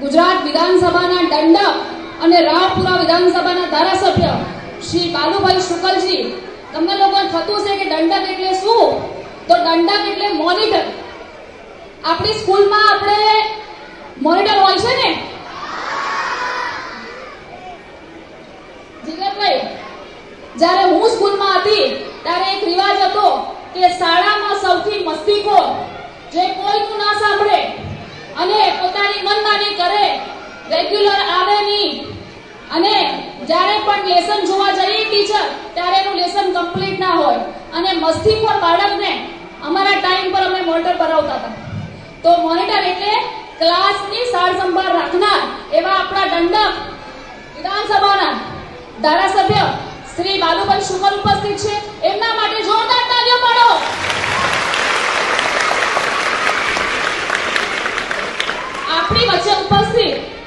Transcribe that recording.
ગુજરાત વિધાનસભાના દંડક અને રાવપુરા વિધાનસભાના ધારાસભ્ય શ્રી બાલુભાઈ શુકલજી. તમને લોકોને થતું છે કે દંડક એટલે શું? તો દંડક એટલે મોનિટર આપણી સ્કૂલમાં આપણે મોનિટર હોય છે ને? જીગરભાઈ જ્યારે હું સ્કૂલમાં હતી, ત્યારે એક રિવાજ હતો કે શાળામાં સૌથી મસ્તીખોર જે કોઈનું ના સાંભળે રેગ્યુલર આવે નહીં. અને જ્યારે પણ લેસન જોવા જઈએ ટીચર ત્યારે એનું લેસન કમ્પ્લીટ ના હોય. અને મસ્તી પર બાળકને અમારા ટાઈમ પર અમે મોનિટર કરાવતા હતા. તો મોનિટર એટલે ક્લાસની સાર સંભાળ રાખનાર એવા આપણા દંડક વિધાનસભાના ધારાસભ્ય શ્રી બાલુભાઈ શુકલ ઉપસ્થિત છે. એમના માટે જોરદાર તાળીઓ પાડો. આપણી વચ્ચે ઉપસ્થિત